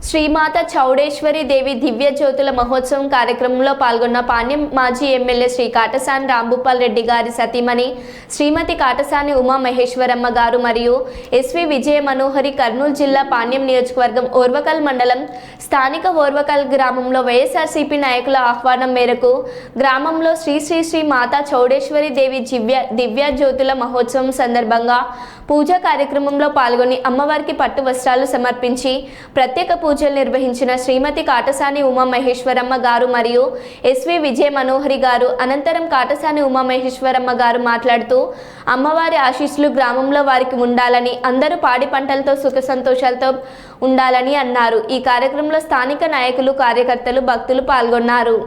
శ్రీమాత చౌడేశ్వరి దేవి దివ్య జ్యోతుల మహోత్సవం కార్యక్రమంలో పాల్గొన్న పాణ్యం మాజీ ఎమ్మెల్యే శ్రీ కాటసాని రాంభూపాల్ రెడ్డి గారి సతీమణి శ్రీమతి కాటసాని ఉమా మహేశ్వరమ్మ గారు మరియు ఎస్వి విజయ మనోహరి కర్నూలు జిల్లా పాణ్యం నియోజకవర్గం ఓర్వకల్ మండలం స్థానిక ఓర్వకల్ గ్రామంలో వైఎస్ఆర్సీపీ నాయకుల ఆహ్వానం మేరకు గ్రామంలో శ్రీ శ్రీ శ్రీ మాతా చౌడేశ్వరి దేవి దివ్య దివ్య జ్యోతుల మహోత్సవం సందర్భంగా పూజా కార్యక్రమంలో పాల్గొని అమ్మవారికి పట్టు వస్త్రాలు సమర్పించి ప్రత్యేక పూజ పూజలు నిర్వహించిన శ్రీమతి కాటసాని ఉమామహేశ్వరమ్మ గారు మరియు ఎస్వి విజయ మనోహరి గారు అనంతరం కాటసాని ఉమామహేశ్వరమ్మ గారు మాట్లాడుతూ అమ్మవారి ఆశీస్సులు గ్రామంలో వారికి ఉండాలని అందరూ పాడి పంటలతో సుఖ సంతోషాలతో ఉండాలని అన్నారు. ఈ కార్యక్రమంలో స్థానిక నాయకులు కార్యకర్తలు భక్తులు పాల్గొన్నారు.